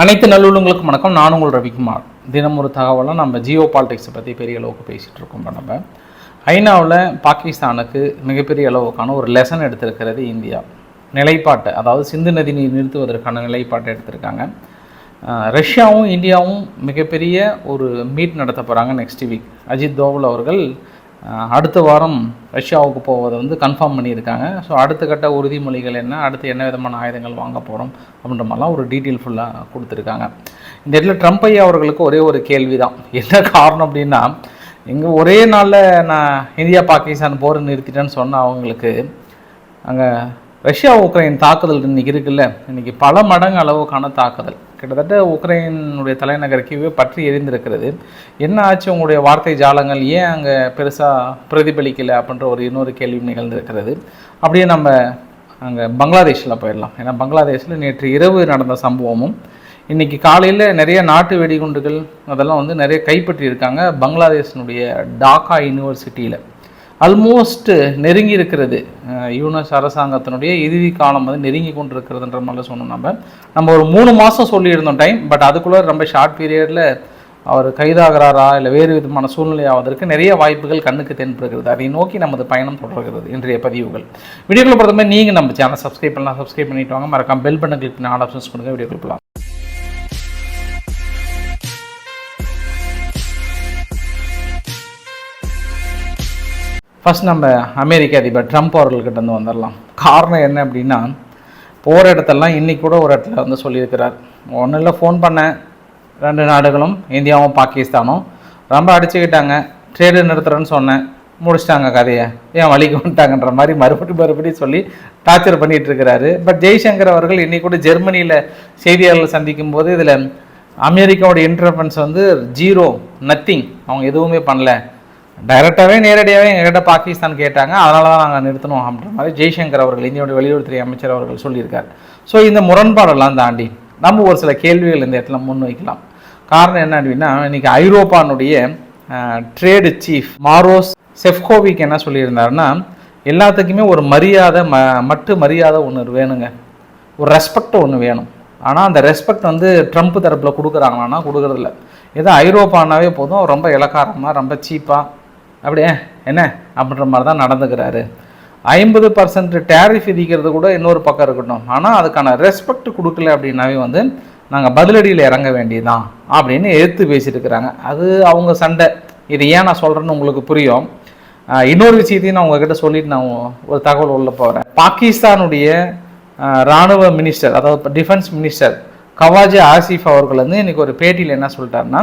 அனைத்து நல்லுள்ளங்களுக்கும் வணக்கம். நான் உங்கள் ரவிக்குமார். தினம் ஒரு தகவலாக நம்ம ஜியோ பாலிடிக்ஸை பற்றி பெரிய அளவுக்கு பேசிகிட்டு இருக்கோம் நம்ம. ஐநாவில் பாகிஸ்தானுக்கு மிகப்பெரிய அளவுக்கான ஒரு லெசன் எடுத்திருக்கிறது இந்தியா. நிலைப்பாட்டை அதாவது சிந்து நதி நீர் நிறுத்துவதற்கான நிலைப்பாட்டை எடுத்திருக்காங்க. ரஷ்யாவும் இந்தியாவும் மிகப்பெரிய ஒரு மீட் நடத்த போகிறாங்க நெக்ஸ்ட் வீக் அஜித் தோவல் அவர்கள் அடுத்த வாரம் ரஷ்யாவுக்கு போவதை வந்து கன்ஃபார்ம் பண்ணியிருக்காங்க. ஸோ அடுத்த கட்ட உறுதிமொழிகள் என்ன? அடுத்து என்ன விதமான ஆயுதங்கள் வாங்க போகிறோம் அப்படின்ற மாதிரிலாம் ஒரு டீட்டெயில் ஃபுல்லாக கொடுத்துருக்காங்க. இந்த இடத்துல ட்ரம்ப் ஐயா அவர்களுக்கு ஒரே ஒரு கேள்வி தான் என்ன காரணம் அப்படின்னா இங்கே ஒரே நாளில் நான் இந்தியா பாகிஸ்தான் போரை நிறுத்திட்டேன்னு சொன்ன அவங்களுக்கு அங்கே ரஷ்யா உக்ரைன் தாக்குதல் இன்றைக்கி இருக்குல்ல இன்றைக்கி பல மடங்கு அளவுக்கான தாக்குதல். கிட்டத்தட்ட உக்ரைனுடைய தலைநகர் கீவே பற்றி எரிந்திருக்கிறது. என்ன ஆச்சு உங்களுடைய வார்த்தை ஜாலங்கள்? ஏன் அங்கே பெருசாக பிரதிபலிக்கலை அப்படின்ற ஒரு இன்னொரு கேள்வி நிகழ்ந்திருக்கிறது. அப்படியே நம்ம அங்கே பங்களாதேஷில் போயிடலாம். ஏன்னா பங்களாதேஷில் நேற்று இரவு நடந்த சம்பவமும் இன்னைக்கு காலையில் நிறைய நாட்டு வெடிகுண்டுகள் அதெல்லாம் வந்து நிறைய கைப்பற்றியிருக்காங்க பங்களாதேஷினுடைய டாக்கா யூனிவர்சிட்டியில். அல்மோஸ்ட் நெருங்கி இருக்கிறது. யூனஸ் அரசாங்கத்தினுடைய இறுதி காலம் வந்து நெருங்கி கொண்டு இருக்கிறதுன்ற மாதிரி சொன்னோம் நம்ம. நம்ம ஒரு மூணு மாதம் சொல்லியிருந்தோம் டைம் பட் அதுக்குள்ளே ரொம்ப ஷார்ட் பீரியடில் அவர் கைதாகிறாரா இல்லை வேறு விதமான சூழ்நிலை ஆவதற்கு நிறைய வாய்ப்புகள் கண்ணுக்கு தென்படுகிறது அதை நோக்கி நமது பயணம் தொடர்கிறது இன்றைய பதிவுகள். வீடியோக்களை பொறுத்தமே நீங்கள் நம்ம சேனல் சப்ஸ்கிரைப் பண்ணலாம் சப்ஸ்கிரைப் பண்ணிட்டு வாங்க. மறக்காம பெல் பண்ண கிளிக் பண்ணி ஆல் ஆப்ஷன்ஸ் கொடுங்க. வீடியோ கொடுக்கலாம் ஃபர்ஸ்ட் நம்ம அமெரிக்க அதிபர் ட்ரம்ப் அவர்கள்கிட்ட வந்து வந்துடலாம் காரணம் என்ன அப்படின்னா போகிற இடத்தெல்லாம் இன்றைக்கி கூட ஒரு இடத்துல வந்து சொல்லியிருக்கிறார். ஒன்றும் இல்லை ஃபோன் பண்ணேன். ரெண்டு நாடுகளும் இந்தியாவும் பாகிஸ்தானும். ரொம்ப அடிச்சுக்கிட்டாங்க. ட்ரேடு நிறுத்துறேன்னு சொன்னேன். முடிச்சிட்டாங்க கதையை. ஏன் வழிக்கு வந்துட்டாங்கன்ற மாதிரி மறுபடியும் மறுபடியும் சொல்லி டார்ச்சர் பண்ணிகிட்டு இருக்கிறாரு. பட் ஜெய்சங்கர் அவர்கள் இன்றைக்கி கூட ஜெர்மனியில் செய்தியாளர்கள் சந்திக்கும் போது இதில் அமெரிக்காவோட இன்டர்ஃபரன்ஸ் வந்து ஜீரோ நத்திங் அவங்க எதுவுமே பண்ணல. டைரெக்டாகவே நேரடியாகவே எங்ககிட்ட பாகிஸ்தான் கேட்டாங்க. அதனால தான் நாங்கள் நிறுத்தணும் அப்படின்ற மாதிரி ஜெய்சங்கர் அவர்கள் இந்தியாவுடைய வெளியுறவுத்துறை அமைச்சர் அவர்கள் சொல்லியிருக்கார். ஸோ இந்த முரண்பாடெல்லாம் தாண்டி நம்ம ஒரு சில கேள்விகள் இந்த இடத்துல முன்வைக்கலாம். காரணம் என்ன அப்படின்னா இன்றைக்கி ஐரோப்பானுடைய ட்ரேடு சீஃப் மாரோஸ் செஃப்கோவிக் என்ன சொல்லியிருந்தாருன்னா எல்லாத்துக்குமே ஒரு மரியாதை ம மட்டு மரியாதை ஒன்று வேணுங்க. ஒரு ரெஸ்பெக்ட் ஒன்று வேணும். ஆனால் அந்த ரெஸ்பெக்ட் வந்து ட்ரம்ப் தரப்பில் கொடுக்குறாங்களான்னா கொடுக்குறதில்ல. ஏதோ ஐரோப்பானாவே போதும் ரொம்ப இலக்காரமாக ரொம்ப சீப்பாக அப்படியே என்ன? அப்படின்ற மாதிரி தான் நடந்துக்கிறாரு. ஐம்பது பர்சன்ட் டேரிஃப் விதிக்கிறது கூட இன்னொரு பக்கம் இருக்கட்டும். ஆனால் அதுக்கான ரெஸ்பெக்ட் கொடுக்கல அப்படின்னாவே வந்து நாங்கள் பதிலடியில் இறங்க வேண்டியதுதான் அப்படின்னு எடுத்து பேசிட்டு இருக்கிறாங்க. அது அவங்க சண்டை. இது ஏன் நான் சொல்கிறேன்னு உங்களுக்கு புரியும். இன்னொரு விஷயத்தையும் நான் உங்ககிட்ட சொல்லிட்டு நான் ஒரு தகவல் உள்ள போகிறேன் பாகிஸ்தானுடைய இராணுவ ராணுவ மினிஸ்டர் அதாவது டிஃபென்ஸ் மினிஸ்டர் கவாஜி ஆசிஃப் அவர்கள் வந்து இன்றைக்கி ஒரு பேட்டியில் என்ன சொல்லிட்டாருன்னா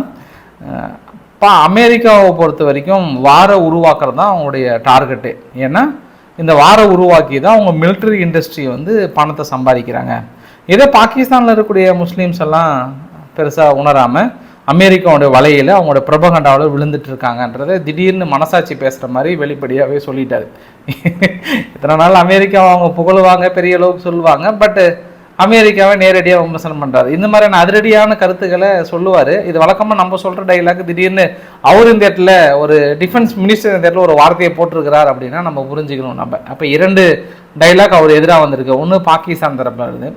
இப்போ அமெரிக்காவை பொறுத்த வரைக்கும் வார உருவாக்குறது தான் அவங்களுடைய டார்கெட்டு. ஏன்னா இந்த வார உருவாக்கி தான் அவங்க மிலிட்டரி இண்டஸ்ட்ரி வந்து பணத்தை சம்பாதிக்கிறாங்க. இதே பாகிஸ்தானில் இருக்கக்கூடிய முஸ்லீம்ஸ் எல்லாம் பெருசாக உணராமல் அமெரிக்காவுடைய வலையில் அவங்களோட பிரபகண்டாவில் விழுந்துட்டு இருக்காங்கன்றதை திடீர்னு மனசாட்சி பேசுகிற மாதிரி வெளிப்படையாகவே சொல்லிட்டாரு. இத்தனை நாள் அமெரிக்காவை அவங்க புகழுவாங்க பெரிய அளவுக்கு சொல்லுவாங்க பட்டு அமெரிக்காவை நேரடியாக விமர்சனம் பண்ணுறாரு இந்த மாதிரியான அதிரடியான கருத்துக்களை சொல்லுவார். இது வழக்கமாக நம்ம சொல்கிற டைலாக் திடீர்னு அவர் இந்த இடத்துல ஒரு டிஃபென்ஸ் மினிஸ்டர் இந்த இடத்துல ஒரு வார்த்தையை போட்டிருக்கிறார் அப்படின்னா நம்ம புரிஞ்சுக்கணும் நம்ம. அப்போ இரண்டு டைலாக் அவர் எதிராக வந்திருக்கு. ஒன்று பாகிஸ்தான் தரப்பில் இருந்து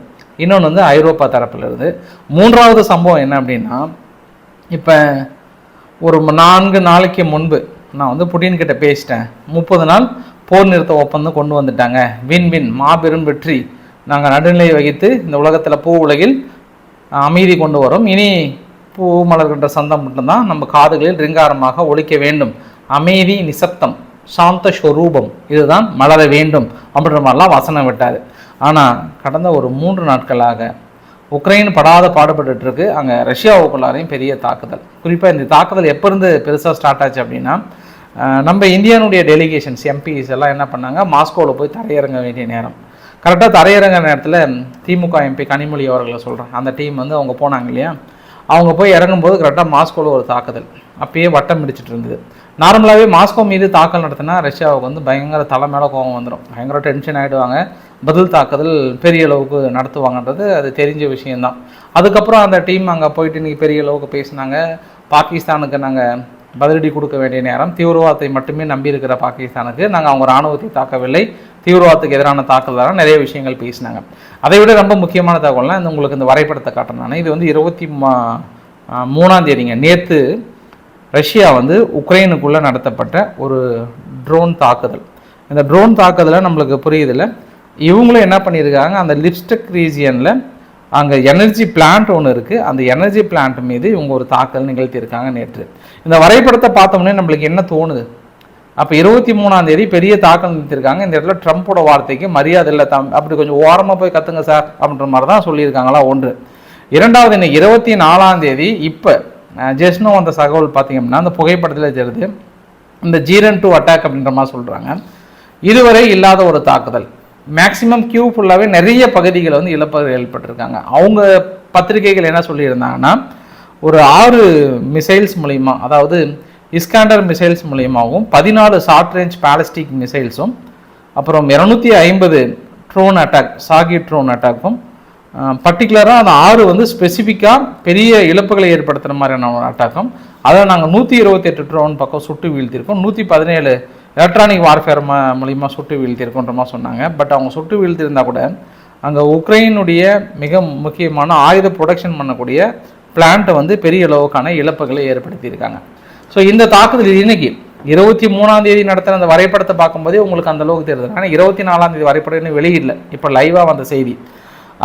இன்னொன்று வந்து ஐரோப்பா தரப்பில் இருந்து. மூன்றாவது சம்பவம் என்ன அப்படின்னா இப்போ ஒரு நான்கு நாளைக்கு முன்பு நான் வந்து புட்டின்கிட்ட பேசிட்டேன். முப்பது நாள் போர் நிறுத்த ஒப்பந்தம் கொண்டு வந்துட்டாங்க. வின் வின் மாபெரும் வெற்றி. நாங்கள் நடுநிலை வகித்து இந்த உலகத்தில் பூ உலகில் அமைதி கொண்டு வரும். இனி பூ மலர்கின்ற சந்தம் மட்டும்தான் நம்ம காதுகளில் ரிங்காரமாக ஒழிக்க வேண்டும். அமைதி நிசப்தம் சாந்த ஸ்வரூபம் இதுதான் மலர வேண்டும் அப்படின்ற மாதிரிலாம் வசனம் விட்டார். ஆனால் கடந்த ஒரு மூன்று நாட்களாக உக்ரைன் படாத பாடுபட்டுட்டு இருக்கு அங்கே ரஷ்யாவுக்குள்ளாரையும் பெரிய தாக்குதல். குறிப்பாக இந்த தாக்குதல் எப்போ இருந்து பெருசாக ஸ்டார்ட் ஆச்சு அப்படின்னா நம்ம இந்தியானுடைய டெலிகேஷன்ஸ் எம்பிஸ் எல்லாம் என்ன பண்ணாங்க? மாஸ்கோவில் போய் தரையிறங்க வேண்டிய நேரம். கரெக்டாக தரையிறங்க நேரத்தில் திமுக எம்பி கனிமொழி அவர்களை சொல்கிறேன் அந்த டீம் வந்து அவங்க போனாங்க இல்லையா? அவங்க போய் இறங்கும்போது கரெக்டாக மாஸ்கோவில் ஒரு தாக்குதல். அப்பயே வட்டம் பிடிச்சிட்டு இருந்தது. நார்மலாகவே மாஸ்கோ மீது தாக்கல் நடத்தினா ரஷ்யாவுக்கு வந்து பயங்கர தலை மேலே கோபம் வந்துடும் பயங்கர டென்ஷன் ஆகிடுவாங்க பதில் தாக்குதல் பெரிய அளவுக்கு நடத்துவாங்கன்றது அது தெரிஞ்ச விஷயம்தான். அதுக்கப்புறம் அந்த டீம் அங்கே போயிட்டு இன்றைக்கி பெரிய அளவுக்கு பேசினாங்க. பாகிஸ்தானுக்கு நாங்கள் பதிலடி கொடுக்க வேண்டிய நேரம். தீவிரவாதத்தை மட்டுமே நம்பி இருக்கிற பாகிஸ்தானுக்கு நாங்கள் அவங்க ராணுவத்தை தாக்கவில்லை. தீவிரவாதத்துக்கு எதிரான தாக்குதலாக நிறைய விஷயங்கள் பேசினாங்க. அதை விட ரொம்ப முக்கியமான தகவல்னா இந்த உங்களுக்கு இந்த வரைபடத்தை காட்டுறேன் நான். இது வந்து இருபத்தி மூணாம் தேதிங்க. நேற்று ரஷ்யா வந்து உக்ரைனுக்குள்ளே நடத்தப்பட்ட ஒரு ட்ரோன் தாக்குதல். இந்த ட்ரோன் தாக்குதலை நம்மளுக்கு புரியுதில்ல. இவங்களும் என்ன பண்ணியிருக்காங்க அந்த லிப்ஸ்டக் ரீஜியனில் அங்கே எனர்ஜி பிளான்ட் ஒன்று இருக்குது அந்த எனர்ஜி பிளான்ட் மீது இவங்க ஒரு தாக்கல் நிகழ்த்தியிருக்காங்க நேற்று. இந்த வரைபடத்தை பார்த்தோம்னே நம்மளுக்கு என்ன தோணுது? அப்போ இருபத்தி மூணாம் தேதி பெரிய தாக்கல் நிறுத்திருக்காங்க இந்த இடத்துல ட்ரம்ப்போட வார்த்தைக்கு மரியாதை இல்லை தம் அப்படி கொஞ்சம் ஓரமாக போய் கத்துங்க சார் அப்படின்ற மாதிரி தான் சொல்லியிருக்காங்களா ஒன்று. இரண்டாவது இன்னைக்கு இருபத்தி நாலாம் தேதி இப்போ ஜெஸ்னோ வந்த தகவல் பார்த்தீங்கன்னா அந்த புகைப்படத்தில் தெரியுது. இந்த ஜீரன் டூ அட்டாக் அப்படின்ற மாதிரி சொல்கிறாங்க இதுவரை இல்லாத ஒரு தாக்குதல். மேக்சிமம் கியூ ஃபுல்லாகவே நிறைய பகுதிகளை வந்து இழப்புகள் ஏற்பட்டிருக்காங்க. அவங்க பத்திரிகைகள் என்ன சொல்லியிருந்தாங்கன்னா ஒரு ஆறு மிசைல்ஸ் மூலிமா அதாவது இஸ்காண்டர் மிசைல்ஸ் மூலியமாகவும் பதினாலு ஷார்ட் ரேஞ்ச் பேலஸ்டிக் மிசைல்ஸும் அப்புறம் இரநூத்தி ஐம்பது ட்ரோன் அட்டாக் சாகி ட்ரோன் அட்டாக்கும் பர்டிகுலராக அந்த ஆறு வந்து ஸ்பெசிஃபிக்காக பெரிய இழப்புகளை ஏற்படுத்துகிற மாதிரியான ஒரு அட்டாக்கும் அதை நாங்கள் நூற்றி இருபத்தெட்டு ட்ரோன் பக்கம் சுட்டு வீழ்த்திருக்கோம் நூற்றி பதினேழு எலக்ட்ரானிக் வார்ஃபேர் ம மூலிமா சுட்டு வீழ்த்திருக்கோன்ற சொன்னாங்க. பட் அவங்க சுட்டு வீழ்த்திருந்தா கூட அங்கே உக்ரைனுடைய மிக முக்கியமான ஆயுத ப்ரொடக்ஷன் பண்ணக்கூடிய பிளான்ட்டை வந்து பெரிய அளவுக்கான இழப்புகளை ஏற்படுத்தியிருக்காங்க. ஸோ இந்த தாக்குதல் இன்னைக்கு இருபத்தி மூணாம் தேதி நடத்துகிற அந்த வரைபடத்தை பார்க்கும்போதே உங்களுக்கு அந்த அளவுக்கு தெரியுது. ஆனால் இருபத்தி நாலாம் தேதி வரைபடம் வெளியிடல. இப்போ லைவாக வந்த செய்தி.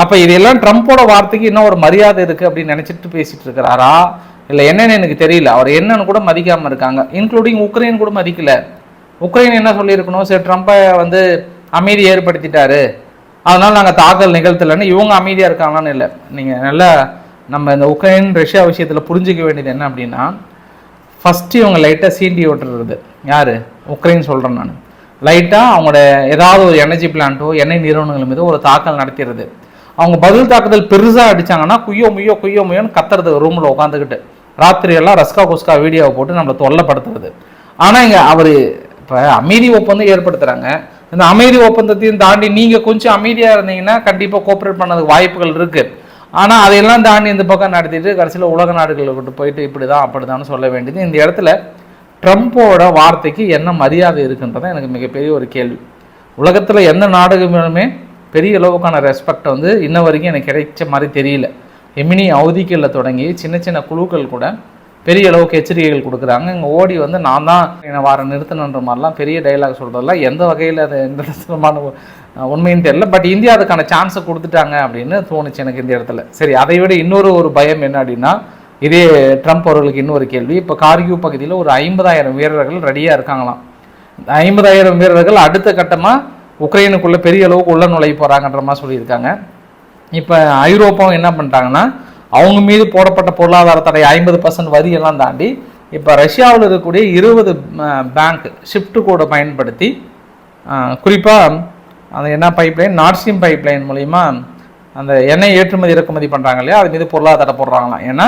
அப்போ இதெல்லாம் ட்ரம்ப்போட வார்த்தைக்கு இன்னும் ஒரு மரியாதை இருக்குது அப்படின்னு நினச்சிட்டு பேசிட்டு இருக்கிறாரா? இல்லை என்னென்னு எனக்கு தெரியல. அவர் என்னன்னு கூட மதிக்காமல் இருக்காங்க. இன்க்ளூடிங் உக்ரைன் கூட மதிக்கல. உக்ரைன் என்ன சொல்லியிருக்கணும்? சரி ட்ரம்ப்பை வந்து அமைதி ஏற்படுத்திட்டாரு. அதனால் நாங்கள் தாக்கல் நிகழ்த்தலைன்னு இவங்க அமைதியாக இருக்காங்களான்னு இல்லை. நீங்கள் நல்லா நம்ம இந்த உக்ரைன் ரஷ்யா விஷயத்தில் புரிஞ்சிக்க வேண்டியது என்ன அப்படின்னா ஃபஸ்ட்டு இவங்க லைட்டாக சீண்டி விட்டுறது யார்? உக்ரைன் சொல்கிறேன் நான். லைட்டாக அவங்களோட ஏதாவது ஒரு எனர்ஜி பிளான்ட்டோ எண்ணெய் நிறுவனங்கள் மீது ஒரு தாக்கல் நடத்திடுறது. அவங்க பதில் தாக்குதல் பெருசாக அடித்தாங்கன்னா குய்யோ முய்யோ குய்யோ முய்யோன்னு கத்துறது ரூமில் உட்காந்துக்கிட்டு ராத்திரியெல்லாம் ரஸ்கா குஸ்கா வீடியோவை போட்டு நம்மளை தொல்லைப்படுத்துறது. ஆனால் இங்கே அவர் இப்போ அமைதி ஒப்பந்தம் ஏற்படுத்துகிறாங்க இந்த அமைதி ஒப்பந்தத்தையும் தாண்டி நீங்கள் கொஞ்சம் அமைதியாக இருந்தீங்கன்னா கண்டிப்பாக கோஆப்ரேட் பண்ணதுக்கு வாய்ப்புகள் இருக்குது ஆனால் அதையெல்லாம் தாண்டி இந்த பக்கம் நடத்திட்டு கடைசியில் உலக நாடுகளை விட்டு போயிட்டு இப்படி தான் அப்படி தான் சொல்ல வேண்டியது. இந்த இடத்துல ட்ரம்ப்போட வார்த்தைக்கு என்ன மரியாதை இருக்குன்றதான் எனக்கு மிகப்பெரிய ஒரு கேள்வி. உலகத்தில் எந்த நாடுகளுமே பெரிய அளவுக்கான ரெஸ்பெக்ட் வந்து இன்ன வரைக்கும் எனக்கு கிடைச்ச மாதிரி தெரியல. எமினி அவதிகளில் தொடங்கி சின்ன சின்ன குழுக்கள் கூட பெரிய அளவுக்கு எச்சரிக்கைகள் கொடுக்குறாங்க. இங்கே ஓடி வந்து நான் தான் என்னை வார நிறுத்தணுன்ற மாதிரிலாம் பெரிய டைலாக் சொல்கிறதெல்லாம் எந்த வகையில் அது எந்த விதமான உண்மைன்னு தெரியல. பட் இந்தியா அதுக்கான சான்ஸை கொடுத்துட்டாங்க அப்படின்னு தோணுச்சு எனக்கு இந்த இடத்துல. சரி அதை விட இன்னொரு ஒரு பயம் என்ன அப்படின்னா இதே ட்ரம்ப் அவர்களுக்கு இன்னொரு கேள்வி. இப்போ கார்கியூ பகுதியில் ஒரு ஐம்பதாயிரம் வீரர்கள் ரெடியாக இருக்காங்களாம். ஐம்பதாயிரம் வீரர்கள் அடுத்த கட்டமாக உக்ரைனுக்குள்ளே பெரிய அளவுக்கு உள்ள நுழைய போகிறாங்கன்ற மாதிரி சொல்லியிருக்காங்க. இப்போ ஐரோப்பாவும் என்ன பண்ணிட்டாங்கன்னா அவங்க மீது போடப்பட்ட பொருளாதார தடை ஐம்பது பர்சன்ட் வரி எல்லாம் தாண்டி இப்போ ரஷ்யாவில் இருக்கக்கூடிய இருபது பேங்க் ஷிஃப்ட் கோடை பயன்படுத்தி குறிப்பாக அந்த என்ன பைப்லைன் நார்சியம் பைப்லைன் மூலிமா அந்த எண்ணெய் ஏற்றுமதி இறக்குமதி பண்ணுறாங்க இல்லையா? அது மீது பொருளாதார தடை போடுறாங்களாம். ஏன்னா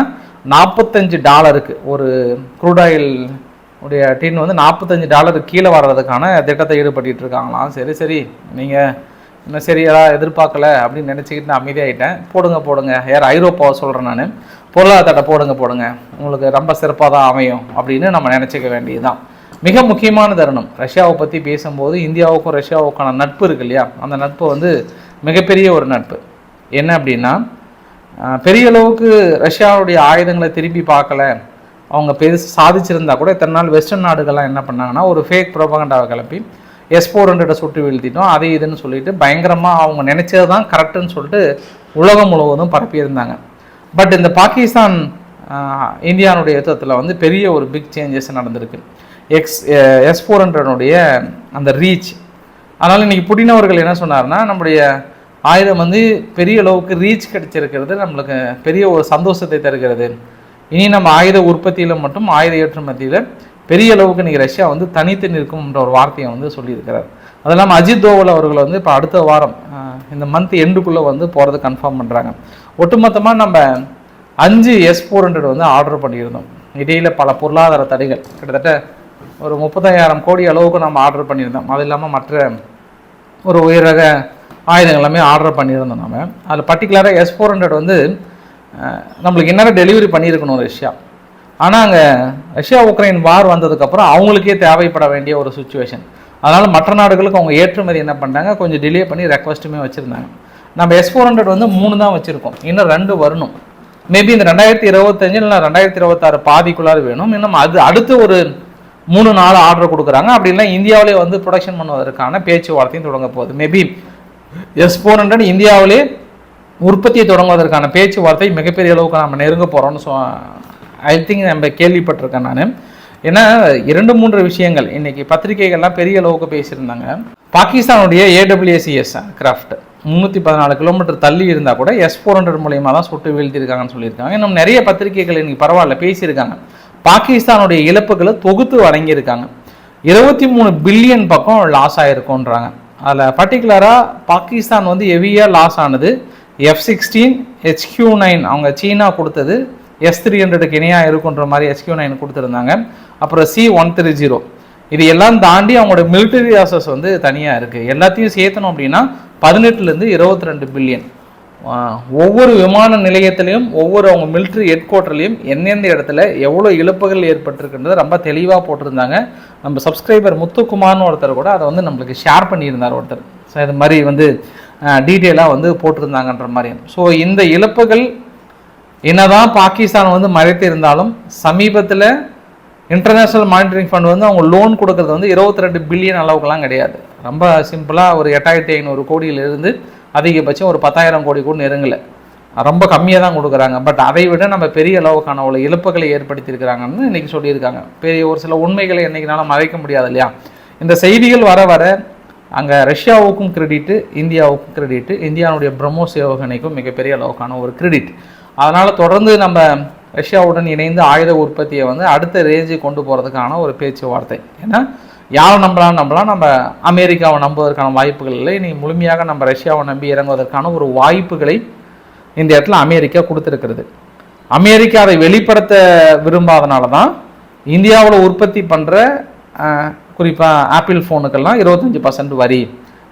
நாற்பத்தஞ்சு டாலருக்கு ஒரு க்ரூட் ஆயில் உடைய டின் வந்து நாற்பத்தஞ்சு டாலருக்கு கீழே வர்றதுக்கான திட்டத்தை ஈடுபட்டு இருக்காங்களாம். சரி சரி. நீங்கள் சரியா எதிர்பார்க்கல அப்படின்னு நினச்சிக்கிட்டு நான் அமைதியாகிட்டேன் போடுங்க போடுங்க. யார் ஐரோப்பாவை சொல்கிறேன் நான். பொருளாதாரத்தை போடுங்க போடுங்க. உங்களுக்கு ரொம்ப சிறப்பாக தான் அமையும் அப்படின்னு நம்ம நினச்சிக்க வேண்டியதுதான். மிக முக்கியமான தருணம். ரஷ்யாவை பற்றி பேசும்போது இந்தியாவுக்கும் ரஷ்யாவுக்கான நட்பு இருக்கு இல்லையா? அந்த நட்பு வந்து மிகப்பெரிய ஒரு நட்பு. என்ன அப்படின்னா பெரிய அளவுக்கு ரஷ்யாவுடைய ஆயுதங்களை திரும்பி பார்க்கல. அவங்க பெருசு சாதிச்சிருந்தா கூட இத்தனை நாள் வெஸ்டர்ன் நாடுகள்லாம் என்ன பண்ணாங்கன்னா ஒரு ஃபேக் ப்ரோபகண்டாவை கிளப்பி எஸ் ஃபோர் ஹண்ட்ரடை சுட்டு வீழ்த்திட்டோம். அது இதுன்னு சொல்லிட்டு பயங்கரமாக அவங்க நினச்சது தான் கரெக்டுன்னு சொல்லிட்டு உலகம் முழுவதும் பரப்பியிருந்தாங்க. பட் இந்த பாகிஸ்தான் இந்தியானுடைய யுத்தத்தில் வந்து பெரிய ஒரு பிக் சேஞ்சஸ் நடந்திருக்கு. எக்ஸ் எஸ் ஃபோர் ஹண்ட்ரனுடைய அந்த ரீச் அதனால் இன்றைக்கி புடினவர்கள் என்ன சொன்னார்னா நம்முடைய ஆயுதம் வந்து பெரிய அளவுக்கு ரீச் கிடைச்சிருக்கிறது நம்மளுக்கு பெரிய ஒரு சந்தோஷத்தை தருகிறது. இனி நம்ம ஆயுத உற்பத்தியில் மட்டும் ஆயுத ஏற்றுமதியில் பெரிய அளவுக்கு இன்றைக்கி ரஷ்யா வந்து தனித்து நிற்கும்ன்ற ஒரு வார்த்தையை வந்து சொல்லியிருக்கிறார். அது இல்லாமல் அஜித் தோவல் அவர்கள் வந்து இப்போ அடுத்த வாரம் இந்த மந்த் எண்டுக்குள்ளே வந்து போகிறது கன்ஃபார்ம் பண்ணுறாங்க ஒட்டுமொத்தமாக நம்ம அஞ்சு எஸ் ஃபோர் ஹண்ட்ரட் வந்து ஆர்டர் பண்ணியிருந்தோம். இடையில் பல பொருளாதார தடைகள். கிட்டத்தட்ட ஒரு முப்பதாயிரம் கோடி அளவுக்கு நம்ம ஆர்டர் பண்ணியிருந்தோம். அது இல்லாமல் மற்ற ஒரு உயரக ஆயுதங்கள் எல்லாமே ஆர்டர் பண்ணியிருந்தோம் நம்ம அதில் பர்டிகுலராக எஸ் ஃபோர் ஹண்ட்ரட் வந்து நம்மளுக்கு என்ன டெலிவரி பண்ணியிருக்கணும் ரஷ்யா. ஆனால் அங்கே ரஷ்யா உக்ரைன் வார் வந்ததுக்கப்புறம் அவங்களுக்கே தேவைப்பட வேண்டிய ஒரு சுச்சுவேஷன் அதனால் மற்ற நாடுகளுக்கு அவங்க ஏற்றுமதி என்ன பண்ணாங்க கொஞ்சம் டிலே பண்ணி ரெக்வஸ்ட்டுமே வச்சுருந்தாங்க. நம்ம எஸ் ஃபோர் ஹண்ட்ரட் வந்து மூணு தான் வச்சுருக்கோம். இன்னும் ரெண்டு வரணும். மேபி இந்த ரெண்டாயிரத்தி இருபத்தஞ்சு இல்லை ரெண்டாயிரத்தி இருபத்தாறு பாதிக்குள்ளார் வேணும். இன்னும் அது அடுத்து ஒரு மூணு நாள் ஆர்டர் கொடுக்குறாங்க. அப்படி இல்லை இந்தியாவிலே வந்து ப்ரொடக்ஷன் பண்ணுவதற்கான பேச்சுவார்த்தையும் தொடங்க போகுது. மேபி எஸ் ஃபோர் ஹண்ட்ரட் இந்தியாவிலே உற்பத்தியை தொடங்குவதற்கான பேச்சுவார்த்தை மிகப்பெரிய அளவுக்கு நம்ம நெருங்க போகிறோம்னு சொ ஐ திங்க் நம்ம கேள்விப்பட்டிருக்கேன் நான். ஏன்னா இரண்டு மூன்று விஷயங்கள். இன்னைக்கு பத்திரிகைகள்லாம் பெரிய அளவுக்கு பேசியிருந்தாங்க. பாகிஸ்தானுடைய ஏடபிள்யூஎஸ்இஎஸ் கிராஃப்ட் முந்நூற்றி பதினாலு கிலோமீட்டர் தள்ளி இருந்தால் கூட எஸ் ஃபோர் ஹண்ட்ரட் மூலியமாக தான் சுட்டு வீழ்த்திருக்காங்கன்னு சொல்லியிருக்காங்க. இன்னும் நிறைய பத்திரிகைகள் இன்னைக்கு பரவாயில்ல பேசியிருக்காங்க. பாகிஸ்தானுடைய இழப்புகளை தொகுத்து வழங்கியிருக்காங்க. இருபத்தி மூணு பில்லியன் பக்கம் லாஸ் ஆகிருக்குன்றாங்க அதில் பர்டிகுலராக பாகிஸ்தான் வந்து ஹெவியாக லாஸ் ஆனது எஃப் சிக்ஸ்டீன் ஹெச்கியூ நைன் அவங்க சீனா கொடுத்தது எஸ் த்ரீ ஹண்ட்ரடுக்கு இணையாக இருக்குன்ற மாதிரி எஸ்கியூ நைன் கொடுத்துருந்தாங்க. அப்புறம் சி ஒன் த்ரீ ஜீரோ இது எல்லாம் தாண்டி அவங்களோட மிலிட்டரி ஆசஸ் வந்து தனியாக இருக்குது எல்லாத்தையும் சேர்த்தணும் அப்படின்னா பதினெட்டுலேருந்து இருபத்தி ரெண்டு பில்லியன் ஒவ்வொரு விமான நிலையத்திலையும் ஒவ்வொரு அவங்க மிலிட்ரி ஹெட் குவார்ட்டர்லையும் எந்தெந்த இடத்துல எவ்வளோ இழப்புகள் ஏற்பட்டிருக்குன்றது ரொம்ப தெளிவாக போட்டிருந்தாங்க. நம்ம சப்ஸ்கிரைபர் முத்துக்குமார்னு ஒருத்தர் கூட அதை வந்து நம்மளுக்கு ஷேர் பண்ணியிருந்தார் ஒருத்தர். ஸோ இது மாதிரி வந்து டீட்டெயிலாக வந்து போட்டிருந்தாங்கன்ற மாதிரி ஸோ இந்த இழப்புகள் என்னதான் பாகிஸ்தான் வந்து மறைத்து இருந்தாலும் சமீபத்தில் இன்டர்நேஷ்னல் மானிட்டரிங் ஃபண்ட் வந்து அவங்க லோன் கொடுக்கறது வந்து இருபத்தி ரெண்டு பில்லியன் அளவுக்குலாம் கிடையாது. ரொம்ப சிம்பிளாக ஒரு எட்டாயிரத்தி ஐநூறு கோடியிலிருந்து அதிகபட்சம் ஒரு பத்தாயிரம் கோடி கூட நெருங்கலை. ரொம்ப கம்மியாக தான் கொடுக்குறாங்க. பட் அதை விட நம்ம பெரிய அளவுக்கான அவ்வளோ இழப்புகளை ஏற்படுத்தியிருக்கிறாங்கன்னு இன்றைக்கி சொல்லியிருக்காங்க. பெரிய ஒரு சில உண்மைகளை என்றைக்குனால மறைக்க முடியாது இல்லையா? இந்த செய்திகள் வர வர அங்கே ரஷ்யாவுக்கும் கிரெடிட்டு இந்தியாவுக்கும் கிரெடிட்டு இந்தியாவுடைய பிரம்மோஸ் ஏவுகணைக்கும் மிகப்பெரிய அளவுக்கான ஒரு கிரெடிட் அதனால் தொடர்ந்து நம்ம ரஷ்யாவுடன் இணைந்து ஆயுத உற்பத்தியை வந்து அடுத்த ரேஞ்சு கொண்டு போகிறதுக்கான ஒரு பேச்சுவார்த்தை. ஏன்னா யாரை நம்பலாம் நம்பலாம் நம்ம அமெரிக்காவை நம்புவதற்கான வாய்ப்புகள் இல்லை. இனி முழுமையாக நம்ம ரஷ்யாவை நம்பி இறங்குவதற்கான ஒரு வாய்ப்புகளை இந்த இடத்துல அமெரிக்கா கொடுத்துருக்கிறது. அமெரிக்கா அதை வெளிப்படுத்த விரும்பாதனால தான் இந்தியாவில் உற்பத்தி பண்ணுற குறிப்பாக ஆப்பிள் ஃபோனுக்கெல்லாம் இருபத்தஞ்சி பர்சன்ட் வரி.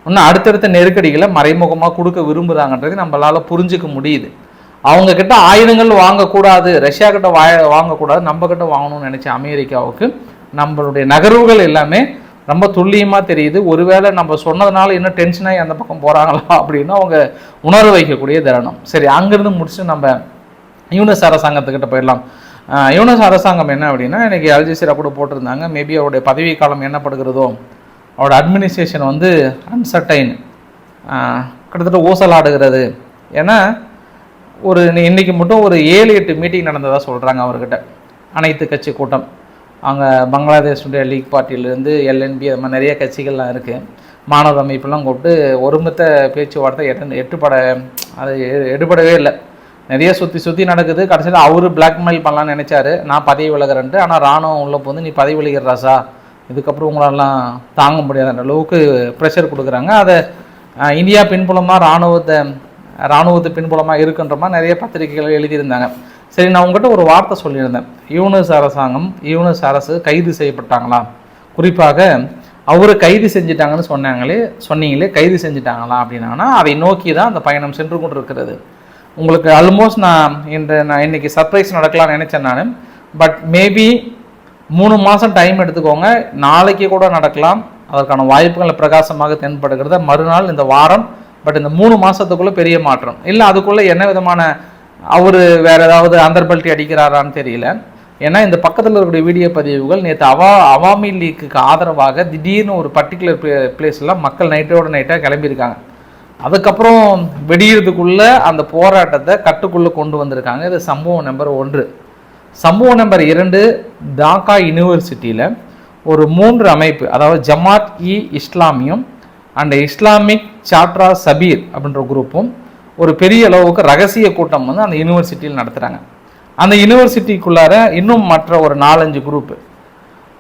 இன்னும் அடுத்தடுத்த நெருக்கடிகளை மறைமுகமாக கொடுக்க விரும்புகிறாங்கன்றது நம்மளால் புரிஞ்சிக்க முடியுது. அவங்க கிட்ட ஆயுதங்கள் வாங்கக்கூடாது ரஷ்யா கிட்ட வா வாங்கக்கூடாது நம்ம கிட்ட வாங்கணும்னு நினச்ச அமெரிக்காவுக்கு நம்மளுடைய நகர்வுகள் எல்லாமே ரொம்ப துல்லியமாக தெரியுது. ஒருவேளை நம்ம சொன்னதுனால இன்னும் டென்ஷனாகி அந்த பக்கம் போகிறாங்களா அப்படின்னு அவங்க உணர வைக்கக்கூடிய தருணம். சரி அங்கேருந்து முடிச்சு நம்ம யூனஸ் அரசாங்கத்துக்கிட்ட போயிடலாம். யூனஸ் அரசாங்கம் என்ன அப்படின்னா இன்றைக்கி அல்ஜசீரா கூட போட்டிருந்தாங்க. மேபி அவருடைய பதவி காலம் என்னப்படுகிறதோ அவரோட அட்மினிஸ்ட்ரேஷன் வந்து அன்சர்டைன் கிட்டத்தட்ட ஊசலாடுகிறது. ஏன்னா ஒரு இன்றைக்கி மட்டும் ஒரு ஏழு எட்டு மீட்டிங் நடந்ததாக சொல்கிறாங்க அவர்கிட்ட. அனைத்து கட்சி கூட்டம். அங்கே பங்களாதேஷுடைய லீக் பார்ட்டியிலேருந்து எல்என்பி அது மாதிரி நிறைய கட்சிகள்லாம் இருக்குது மாணவர் அமைப்பெல்லாம் கூப்பிட்டு ஒருமித்த பேச்சுவார்த்தை எட்டு எட்டுப்பட அது எடுபடவே இல்லை. நிறைய சுற்றி சுற்றி நடக்குது. கடைசியில் அவரு பிளாக்மெயில் பண்ணலாம்னு நினச்சாரு. நான் பதவி விலகிறேன்ட்டு ஆனால் ராணுவம் உள்ள போந்து நீ பதவி விலகிறாசா இதுக்கப்புறம் உங்களாலாம் தாங்க முடியாத அளவுக்கு ப்ரெஷர் கொடுக்குறாங்க. அதை இந்தியா பின்புலமாக ராணுவத்தை இராணுவத்து பின்புலமாக இருக்குன்ற மாதிரி நிறைய பத்திரிகைகள் எழுதியிருந்தாங்க. சரி நான் உங்கள்கிட்ட ஒரு வார்த்தை சொல்லியிருந்தேன். யூனஸ் அரசாங்கம் யூனஸ் அரசு கைது செய்யப்பட்டாங்களா? குறிப்பாக அவரை கைது செஞ்சிட்டாங்கன்னு சொன்னாங்களே சொன்னீங்களே கைது செஞ்சிட்டாங்களா அப்படின்னாங்கன்னா அதை நோக்கி தான் அந்த பயணம் சென்று கொண்டு இருக்கிறது உங்களுக்கு ஆல்மோஸ்ட் நான் இந்த நான் இன்றைக்கி சர்ப்ரைஸ் நடக்கலாம்னு நினச்சேன் நான். பட் மேபி மூணு மாதம் டைம் எடுத்துக்கோங்க. நாளைக்கு கூட நடக்கலாம். அதற்கான வாய்ப்புகள் பிரகாசமாக தென்படுகிறத. மறுநாள் இந்த வாரம் பட் இந்த மூணு மாதத்துக்குள்ளே பெரிய மாற்றம். இல்லை அதுக்குள்ளே என்ன விதமான அவர் வேற ஏதாவது அந்தர்பல்ட்டி அடிக்கிறாரான்னு தெரியல. ஏன்னா இந்த பக்கத்தில் இருக்கக்கூடிய வீடியோ பதிவுகள் நேற்று அவா அவாமி லீக்குக்கு ஆதரவாக திடீர்னு ஒரு பர்டிகுலர் பிளேஸ்லாம் மக்கள் நைட்டோட நைட்டாக கிளம்பியிருக்காங்க. அதுக்கப்புறம் வெடியிறதுக்குள்ளே அந்த போராட்டத்தை கட்டுக்குள்ளே கொண்டு வந்திருக்காங்க. இது சம்பவம் நம்பர் ஒன்று. சம்பவம் நம்பர் இரண்டு டாக்கா யுனிவர்சிட்டியில் ஒரு மூன்று அமைப்பு அதாவது ஜமாத் இ இஸ்லாமியும் அண்ட் இஸ்லாமிக் சாட்ரா சபீர் அப்படின்ற குரூப்பும் ஒரு பெரிய அளவுக்கு ரகசிய கூட்டம் வந்து அந்த யூனிவர்சிட்டியில் நடத்துகிறாங்க அந்த யூனிவர்சிட்டிக்குள்ளார இன்னும் மற்ற ஒரு நாலஞ்சு குரூப்பு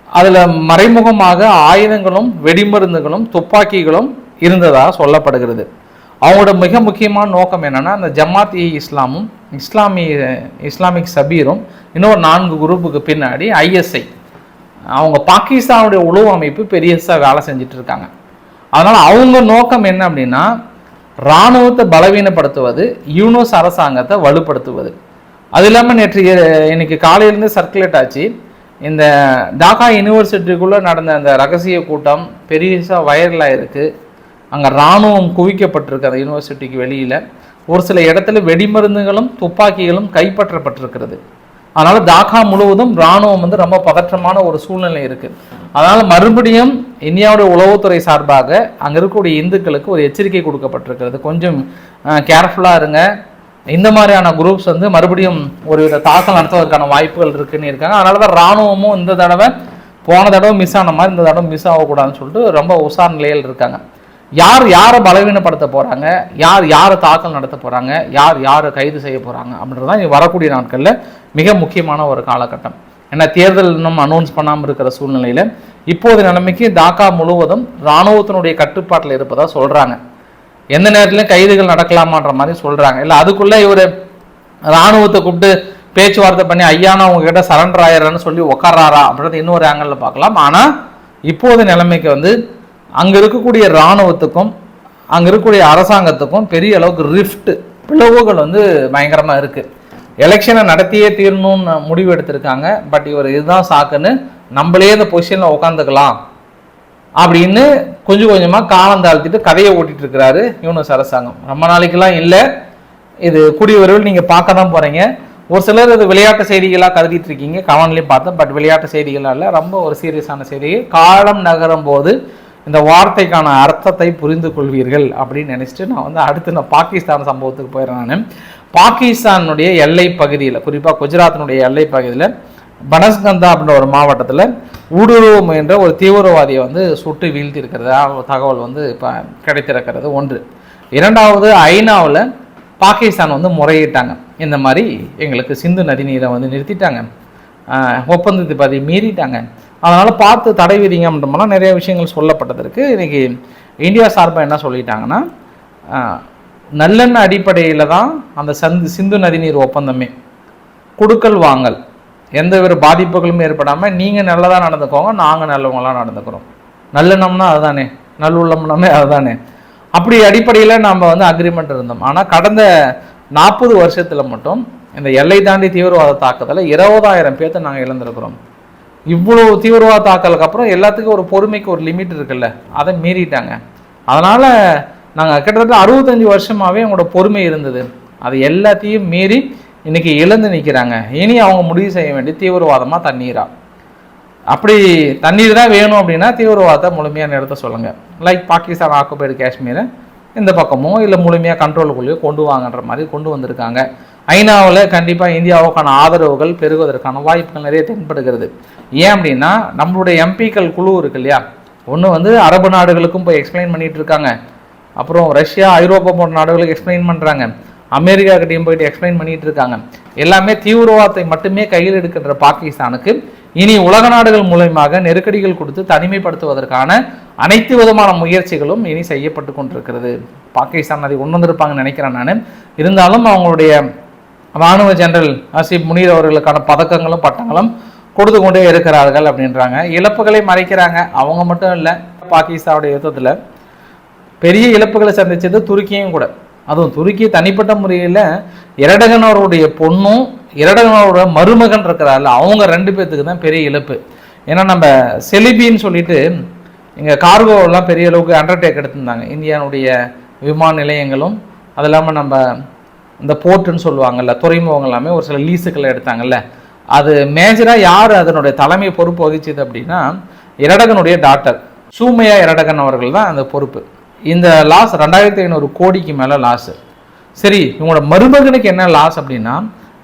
அதில் மறைமுகமாக ஆயுதங்களும் வெடிமருந்துகளும் துப்பாக்கிகளும் இருந்ததாக சொல்லப்படுகிறது. அவங்களோட மிக முக்கியமான நோக்கம் என்னென்னா அந்த ஜமாத் இ இஸ்லாமும் இஸ்லாமிய இஸ்லாமிக் சபீரும் இன்னொரு நான்கு குரூப்புக்கு பின்னாடி ஐஎஸ்ஐ அவங்க பாகிஸ்தானுடைய உளவு அமைப்பு பெரியஸாக வேலை செஞ்சிட்ருக்காங்க இருக்காங்க. அதனால் அவங்க நோக்கம் என்ன அப்படின்னா இராணுவத்தை பலவீனப்படுத்துவது யூனோஸ் அரசாங்கத்தை வலுப்படுத்துவது. அது இல்லாமல் நேற்று இன்னைக்கு காலையிலேருந்து சர்க்குலேட் ஆச்சு. இந்த டாக்கா யூனிவர்சிட்டிக்குள்ளே நடந்த அந்த ரகசிய கூட்டம் பெரியசாக வைரலாக இருக்குது அங்கே இராணுவம் குவிக்கப்பட்டிருக்கு அந்த யூனிவர்சிட்டிக்கு வெளியில். ஒரு சில இடத்துல வெடிமருந்துகளும் துப்பாக்கிகளும் கைப்பற்றப்பட்டிருக்கிறது. அதனால் தாக்கா முழுவதும் இராணுவம் வந்து ரொம்ப பதற்றமான ஒரு சூழ்நிலை இருக்குது அதனால் மறுபடியும் இந்தியாவுடைய உளவுத்துறை சார்பாக அங்கே இருக்கக்கூடிய இந்துக்களுக்கு ஒரு எச்சரிக்கை கொடுக்கப்பட்டிருக்கிறது. கொஞ்சம் கேர்ஃபுல்லாக இருங்க. இந்த மாதிரியான குரூப்ஸ் வந்து மறுபடியும் ஒரு வித தாக்கல் நடத்துவதற்கான வாய்ப்புகள் இருக்குன்னு இருக்காங்க. அதனால தான் இராணுவமும் இந்த தடவை போன தடவை மிஸ் ஆன மாதிரி இந்த தடவை மிஸ் ஆகக்கூடாதுன்னு சொல்லிட்டு ரொம்ப உஷார் நிலையில் இருக்காங்க. யார் யாரை பலவீனப்படுத்த போகிறாங்க யார் யாரை தாக்கல் நடத்த போகிறாங்க யார் யாரை கைது செய்ய போகிறாங்க அப்படின்றதான் தான் வரக்கூடிய நாட்களில் மிக முக்கியமான ஒரு காலகட்டம். ஏன்னா தேர்தல் இன்னும் அனௌன்ஸ் பண்ணாமல் இருக்கிற சூழ்நிலையில் இப்போது நிலைமைக்கு தாக்கா முழுவதும் இராணுவத்தினுடைய கட்டுப்பாட்டில் இருப்பதாக சொல்கிறாங்க எந்த நேரத்துலையும் கைதுகள் நடக்கலாமான்ற மாதிரி சொல்கிறாங்க இல்லை அதுக்குள்ளே இவர் இராணுவத்தை கூப்பிட்டு பேச்சுவார்த்தை பண்ணி ஐயானா உங்ககிட்ட சரண்டர் ஆயிடுறேன்னு சொல்லி உக்காராரா அப்படின்றது இன்னொரு ஆங்கிளில் பார்க்கலாம். ஆனால் இப்போது நிலைமைக்கு வந்து அங்கே இருக்கக்கூடிய இராணுவத்துக்கும் அங்கே இருக்கக்கூடிய அரசாங்கத்துக்கும் பெரிய அளவுக்கு ரிஃப்ட் பிளவுகள் வந்து பயங்கரமாக இருக்குது எலெக்ஷனை நடத்தியே தீரணும்னு முடிவு எடுத்திருக்காங்க. பட் இவர் இதுதான் சாக்குன்னு நம்மளே இந்த பொசிஷனில் உட்காந்துக்கலாம் அப்படின்னு கொஞ்சம் கொஞ்சமாக காலம் தாழ்த்திட்டு கதையை ஓட்டிட்டு இருக்கிறாரு யூனஸ் அரசாங்கம். ரொம்ப நாளைக்கெல்லாம் இல்லை. இது கூடிய விரைவில் நீங்கள் பார்க்க தான் போகிறீங்க ஒரு சிலர் இது விளையாட்டு செய்திகளாக கருதிட்டு இருக்கீங்க. கவனிலையும் பார்த்தேன். பட் விளையாட்டு செய்திகளாக இல்லை ரொம்ப ஒரு சீரியஸான செய்தி. காலம் நகரும் போது இந்த வார்த்தைக்கான அர்த்தத்தை புரிந்து கொள்வீர்கள் அப்படின்னு நினச்சிட்டு நான் வந்து அடுத்து நான் பாகிஸ்தான் சம்பவத்துக்கு போயிடுறேன் நான். பாகிஸ்தானுடைய எல்லை பகுதியில் குறிப்பாக குஜராத்தினுடைய எல்லை பகுதியில் பனஸ்கந்தா அப்படின்ற ஒரு மாவட்டத்தில் ஊடுருவ முயன்ற ஒரு தீவிரவாதியை வந்து சுட்டு வீழ்த்தி இருக்கிறதா ஒரு தகவல் வந்து இப்போ கிடைத்திருக்கிறது. ஒன்று. இரண்டாவது ஐநாவில் பாகிஸ்தான் வந்து முறையிட்டாங்க. இந்த மாதிரி எங்களுக்கு சிந்து நதி நீரை வந்து நிறுத்திட்டாங்க. ஒப்பந்தத்தை பதி மீறிட்டாங்க. அதனால் பார்த்து தடை விதிங்க அப்படின்றமெல்லாம் நிறைய விஷயங்கள் சொல்லப்பட்டதற்கு இன்றைக்கி இந்தியா சார்பாக என்ன சொல்லிட்டாங்கன்னா நல்லெண்ண அடிப்படையில் தான் அந்த சந்து சிந்து நதிநீர் ஒப்பந்தமே. கொடுக்கல் வாங்கல். எந்த ஒரு பாதிப்புகளும் ஏற்படாமல் நீங்கள் நல்லதாக நடந்துக்கோங்க நாங்கள் நல்லவங்களாம் நடந்துக்கிறோம். நல்லெண்ணம்னா அதுதானே. நல்லுள்ளம்னாமே அதுதானே. அப்படி அடிப்படையில் நாம் வந்து அக்ரிமெண்ட் இருந்தோம். ஆனால் கடந்த நாற்பது வருஷத்தில் மட்டும் இந்த எல்லை தாண்டி தீவிரவாத தாக்குதலை இருபதாயிரம் பேர்த்த நாங்கள் இழந்திருக்கிறோம். இவ்வளோ தீவிரவாத தாக்கலுக்கு அப்புறம் எல்லாத்துக்கும் ஒரு பொறுமைக்கு ஒரு லிமிட் இருக்குல்ல? அதை மீறிட்டாங்க. அதனால் நாங்கள் கிட்டத்தட்ட அறுபத்தஞ்சு வருஷமாகவே அவங்களோட பொறுமை இருந்தது. அது எல்லாத்தையும் மீறி இன்னைக்கு இழந்து நிற்கிறாங்க இனி அவங்க முடிவு செய்ய வேண்டிய தீவிரவாதமாக தண்ணீரா? அப்படி தண்ணீர் தான் வேணும் அப்படின்னா தீவிரவாதத்தை முழுமையாக நிறுத்த சொல்லுங்கள் லைக் பாகிஸ்தான் ஆக்குபைடு காஷ்மீரை இந்த பக்கமோ இல்லை முழுமையாக கண்ட்ரோலுக்குள்ளேயோ கொண்டு வாங்கன்ற மாதிரி கொண்டு வந்திருக்காங்க. ஐநாவில் கண்டிப்பாக இந்தியாவுக்கான ஆதரவுகள் பெருகுவதற்கான வாய்ப்புகள் நிறைய தென்படுகிறது. ஏன் அப்படின்னா நம்மளுடைய எம்பிக்கள் குழு இருக்கு இல்லையா? ஒன்று வந்து அரபு நாடுகளுக்கும் போய் எக்ஸ்பிளைன் பண்ணிட்டு இருக்காங்க. அப்புறம் ரஷ்யா ஐரோப்பா போன்ற நாடுகளுக்கு எக்ஸ்பிளைன் பண்ணுறாங்க அமெரிக்கா கிட்டையும் போயிட்டு எக்ஸ்பிளைன் பண்ணிட்டு இருக்காங்க. எல்லாமே தீவிரவாதத்தை மட்டுமே கையில் எடுக்கின்ற பாகிஸ்தானுக்கு இனி உலக நாடுகள் மூலயமாக நெருக்கடிகள் கொடுத்து தனிமைப்படுத்துவதற்கான அனைத்து விதமான முயற்சிகளும் இனி செய்யப்பட்டு கொண்டிருக்கிறது. பாகிஸ்தான் அதை கொண்டு வந்திருப்பாங்கன்னு நினைக்கிறேன் நான். இருந்தாலும் அவங்களுடைய ராணுவ ஜெனரல் ஆசிப் முனீர் அவர்களுக்கான பதக்கங்களும் பட்டங்களும் கொடுத்து கொண்டே இருக்கிறார்கள் அப்படின்றாங்க. இழப்புகளை மறைக்கிறாங்க. அவங்க மட்டும் இல்லை பாகிஸ்தானுடைய யுத்தத்தில் பெரிய இழப்புகளை சந்தித்தது துருக்கியும் கூட. அதுவும் துருக்கி தனிப்பட்ட முறையில் இரடகனவருடைய பொண்ணும் இரடகனோட மருமகன் இருக்கிறார்ல அவங்க ரெண்டு பேர்த்துக்கு தான் பெரிய இழப்பு. ஏன்னா நம்ம செலிபின்னு சொல்லிட்டு இங்கே கார்கோவெல்லாம் பெரிய அளவுக்கு அண்டர்டேக் எடுத்திருந்தாங்க. இந்தியாவுடைய விமான நிலையங்களும் அது இல்லாமல் நம்ம இந்த போர்ட்டுன்னு சொல்லுவாங்கல்ல துறைமுகங்கள் எல்லாமே ஒரு சில லீஸுக்களை எடுத்தாங்கல்ல. அது மேஜராக யார் அதனுடைய தலைமை பொறுப்பு வகிச்சது அப்படின்னா இரடகனுடைய டாக்டர் சூமையா இரடகன் அவர்கள் தான் அந்த பொறுப்பு. இந்த லாஸ் ரெண்டாயிரத்தி ஐநூறு கோடிக்கு மேலே லாஸு சரி இவங்களோட மருமகனுக்கு என்ன லாஸ் அப்படின்னா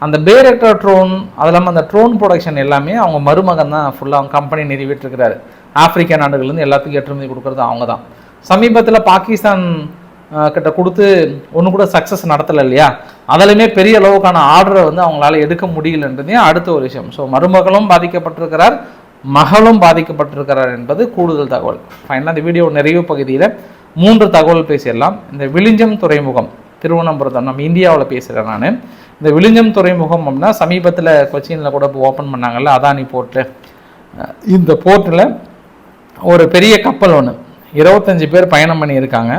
அந்த பேரக்டர் ட்ரோன் அது இல்லாமல் அந்த ட்ரோன் ப்ரொடக்ஷன் எல்லாமே அவங்க மருமகன் தான் ஃபுல்லாக அவங்க கம்பெனி நிறுவிட்டுருக்கிறாரு ஆப்பிரிக்க நாடுகள்லேருந்து எல்லாத்துக்கும் ஏற்றுமதி கொடுக்குறது அவங்க தான். சமீபத்தில் பாகிஸ்தான் கிட்ட கொடுத்து ஒன்று கூட சக்ஸஸ் நடத்தலை இல்லையா அதிலுமே பெரிய அளவுக்கான ஆர்டரை வந்து அவங்களால எடுக்க முடியலன்றதையும் அடுத்த ஒரு விஷயம். ஸோ மருமகளும் பாதிக்கப்பட்டிருக்கிறார் மகளும் பாதிக்கப்பட்டிருக்கிறார் என்பது கூடுதல் தகவல். ஃபைனலாக இந்த வீடியோ நிறைவு பகுதியில் மூன்று தகவல் பேசிடலாம். இந்த விழிஞ்சம் துறைமுகம் திருவனந்தபுரத்தை நம்ம இந்தியாவில் பேசுகிறேன் நான். இந்த விழிஞ்சம் துறைமுகம் அப்படின்னா சமீபத்தில் கொச்சினில் கூட ஓப்பன் பண்ணாங்கல்ல அதானி போர்ட்டு இந்த போர்ட்டில் ஒரு பெரிய கப்பல் ஒன்று இருபத்தஞ்சி பேர் பயணம் பண்ணியிருக்காங்க.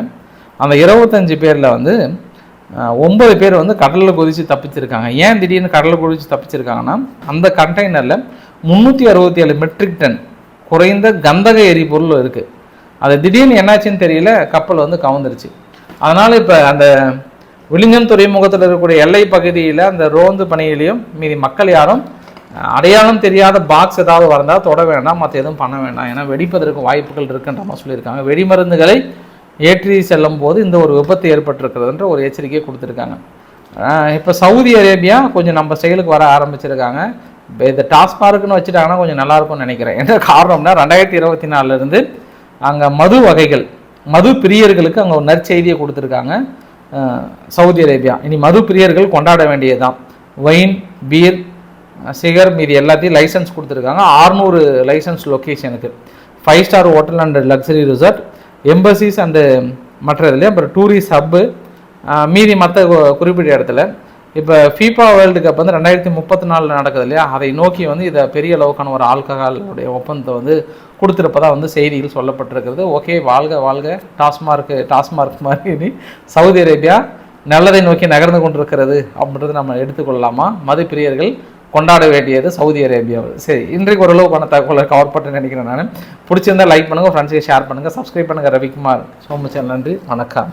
அந்த இருபத்தஞ்சு பேரில் வந்து ஒன்பது பேர் வந்து கடலில் குதித்து தப்பிச்சிருக்காங்க. ஏன் திடீர்னு கடலில் குதித்து தப்பிச்சிருக்காங்கன்னா அந்த கண்டெய்னரில் முந்நூற்றி அறுபத்தி ஏழு மெட்ரிக் டன் குறைந்த கந்தக எரிபொருள் இருக்குது அது திடீர்னு என்னாச்சுன்னு தெரியல கப்பல் வந்து கவுந்துருச்சு. அதனால் இப்போ அந்த விழிஞம் துறைமுகத்தில் இருக்கக்கூடிய எல்லை பகுதியில் அந்த ரோந்து பணியிலையும் மீதி மக்கள் யாரும் அடையாளம் தெரியாத பாக்ஸ் ஏதாவது வந்தால் தொட வேண்டாம் மற்ற எதுவும் பண்ண வேண்டாம். ஏன்னா வெடிப்பதற்கு வாய்ப்புகள் இருக்குன்ற மாதிரி சொல்லியிருக்காங்க. வெடிமருந்துகளை ஏற்றி செல்லும் போது இந்த ஒரு விபத்து ஏற்பட்டிருக்கிறதுன்ற ஒரு எச்சரிக்கையை கொடுத்துருக்காங்க. இப்போ சவுதி அரேபியா கொஞ்சம் நம்ம செயலுக்கு வர ஆரம்பிச்சிருக்காங்க. இப்போ இந்த டாஸ்மார்க்னு வச்சுட்டாங்கன்னா கொஞ்சம் நல்லாயிருக்கும்னு நினைக்கிறேன். என்ன காரணம்னா ரெண்டாயிரத்தி இருபத்தி நாலுலேருந்து அங்கே மது வகைகள் மது பிரியர்களுக்கு அங்கே ஒரு நற்செய்தியை கொடுத்துருக்காங்க சவுதி அரேபியா. இனி மது பிரியர்கள் கொண்டாட வேண்டியதுதான். ஒயின் பீர் சிகர் மீதி எல்லாத்தையும் லைசன்ஸ் கொடுத்துருக்காங்க. 600 licence லொக்கேஷனுக்கு. Five star hotel and luxury resort. Embassies and மற்ற இதுலேயே அப்புறம் டூரிஸ்ட் ஹப்பு மீதி மற்ற குறிப்பிட்ட இடத்துல. இப்போ ஃபீஃபா வேர்ல்டு கப் வந்து ரெண்டாயிரத்தி முப்பத்தி நாலில் நடக்குது இல்லையா? அதை நோக்கி வந்து இதை பெரிய அளவுக்கான ஒரு ஆல்கஹாலுடைய ஒப்பந்தத்தை வந்து கொடுத்துருப்பதாக வந்து செய்தியில் சொல்லப்பட்டிருக்கிறது. ஓகே வாழ்க வாழ்க. டாஸ்மார்க் டாஸ்மார்க் மாதிரி சவுதி அரேபியா நல்லதை நோக்கி நகர்ந்து கொண்டிருக்கிறது அப்படின்றத நம்ம எடுத்துக்கொள்ளலாமா? மது பிரியர்கள் கொண்டாட வேண்டியது சவுதி அரேபியாவில் சரி இன்றைக்கு ஓரளவுக்கான தகவலை கவர் பண்ண நினைக்கிறேன் நான். பிடிச்சிருந்தா லைக் பண்ணுங்கள் ஃப்ரெண்ட்ஸுக்கு ஷேர் பண்ணுங்கள் சப்ஸ்கிரைப் பண்ணுங்கள் ரவிக்குமார் சோமச்சல் நன்றி வணக்கம்.